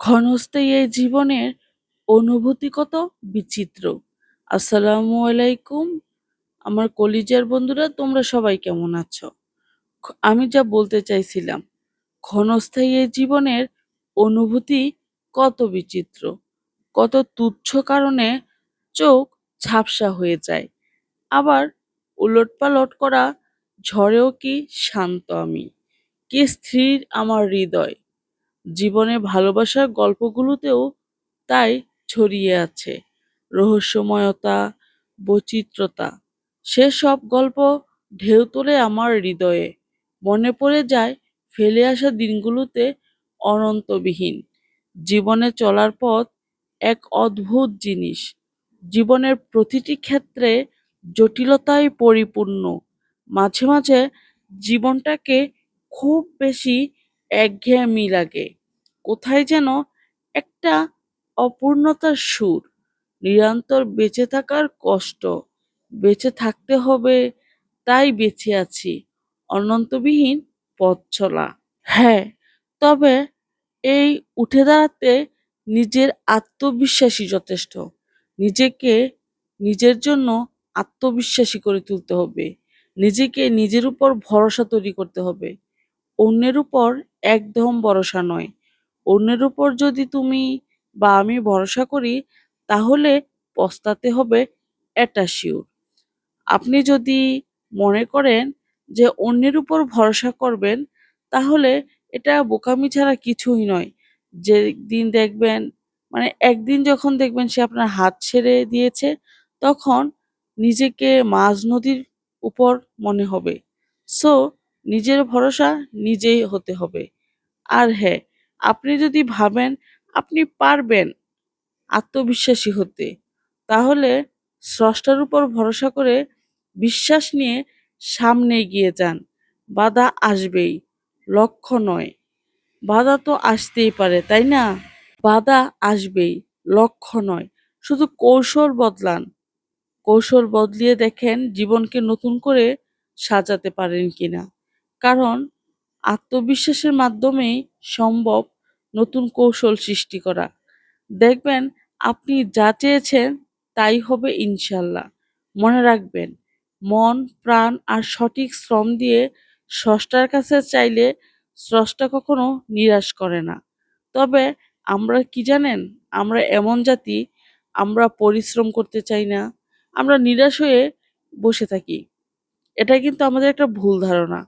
ক্ষণস্থায়ী এই জীবনের অনুভূতি কত বিচিত্র। আসসালামু আলাইকুম। আমার কলিজার বন্ধুরা, তোমরা সবাই কেমন আছো? আমি যা বলতে চাইছিলাম, ক্ষণস্থায়ী এই জীবনের অনুভূতি কত বিচিত্র, কত তুচ্ছ কারণে চোখ ঝাপসা হয়ে যায়। আবার উলটপালট করা ঝড়েও কি শান্ত আমি, কি স্থির আমার হৃদয় জীবনে ভালোবাসার গল্পগুলোতেও তাই ছড়িয়ে আছে। রহস্যময়তা, বৈচিত্র্যতা সেসব গল্প ঢেউ তোলে আমার হৃদয়ে। মনে পড়ে যায় ফেলে আসা দিনগুলোতে অনন্তবিহীন। জীবনে চলার পথ এক অদ্ভুত জিনিস। জীবনের প্রতিটি ক্ষেত্রে জটিলতায় পরিপূর্ণ। মাঝে মাঝে জীবনটাকে খুব বেশি একঘেয়েমি লাগে। কোথায় যেন একটা অপূর্ণতার সুর। নিরন্তর বেঁচে থাকার কষ্ট। বেঁচে থাকতে হবে, তাই বেঁচে আছি। অনন্তবিহীন পথ চলা। হ্যাঁ তবে এই উঠে দাঁড়াতে নিজের আত্মবিশ্বাসী যথেষ্ট। নিজেকে নিজের জন্য আত্মবিশ্বাসী করে তুলতে হবে। নিজেকে নিজের উপর ভরসা তৈরি করতে হবে। অন্যের উপর একদম ভরসা নয়। অন্যের উপর যদি তুমি বা আমি ভরসা করি, তাহলে পস্তাতে হবে এটা শিওর আপনি যদি মনে করেন যে অন্যের উপর ভরসা করবেন, তাহলে এটা বোকামি ছাড়া কিছুই নয়। যে দিন দেখবেন মানে একদিন যখন দেখবেন সে আপনার হাত ছেড়ে দিয়েছে, তখন নিজেকে মাঝ নদীর উপর মনে হবে। সো নিজের ভরসা নিজেই হতে হবে। আর হ্যাঁ আপনি যদি ভাবেন আপনি পারবেন আত্মবিশ্বাসী হতে, তাহলে স্রষ্টার উপর ভরসা করে বিশ্বাস নিয়ে সামনে এগিয়ে যান। বাধা আসবেই, লক্ষ্য নয়। বাধা তো আসতেই পারে, তাই না? বাধা আসবেই, লক্ষ্য নয়। শুধু কৌশল বদলান। কৌশল বদলিয়ে দেখেন জীবনকে নতুন করে সাজাতে পারেন কিনা। কারণ আত্মবিশ্বাসের মাধ্যমেই সম্ভব নতুন কৌশল সৃষ্টি করা। দেখবেন, আপনি যা চেয়েছেন তাই হবে ইনশাল্লাহ। মনে রাখবেন, মন, প্রাণ আর সঠিক শ্রম দিয়ে স্রষ্টার কাছে চাইলে স্রষ্টা কখনো নিরাশ করে না। তবে আমরা কি জানেন, আমরা এমন জাতি, আমরা পরিশ্রম করতে চাই না, আমরা নিরাশ হয়ে বসে থাকি। এটা কিন্তু আমাদের একটা ভুল ধারণা।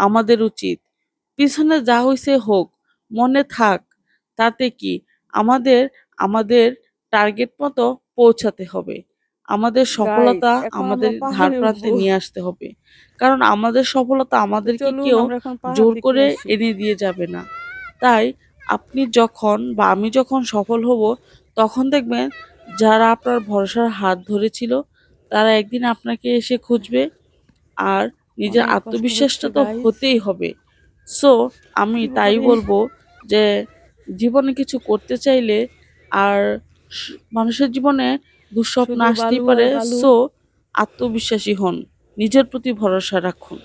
আমাদের উচিত। পিছনে যা হইছে হোক মনে থাক তাতে কি আমাদের আমাদের টার্গেট মতো পৌঁছাতে হবে। আমাদের সফলতা আমাদের ধার প্রান্তে নিয়ে আসতে হবে। কারণ আমাদের সফলতা আমাদেরকে কেউ জোর করে। এনে দিয়ে যাবে না। তাই আপনি যখন বা আমি যখন সফল হব তখন দেখবেন যারা আপনার ভরসার হাত ধরেছিল তারা একদিন আপনাকে এসে খুঁজবে। আর নিজের আত্মবিশ্বাসটা তো হতেই হবে। সো আমি তাই বলব যে জীবনে কিছু করতে চাইলে আর মানুষের জীবনে দুঃস্বপ্ন আসতেই পারে। সো আত্মবিশ্বাসী হন। নিজের প্রতি ভরসা রাখুন।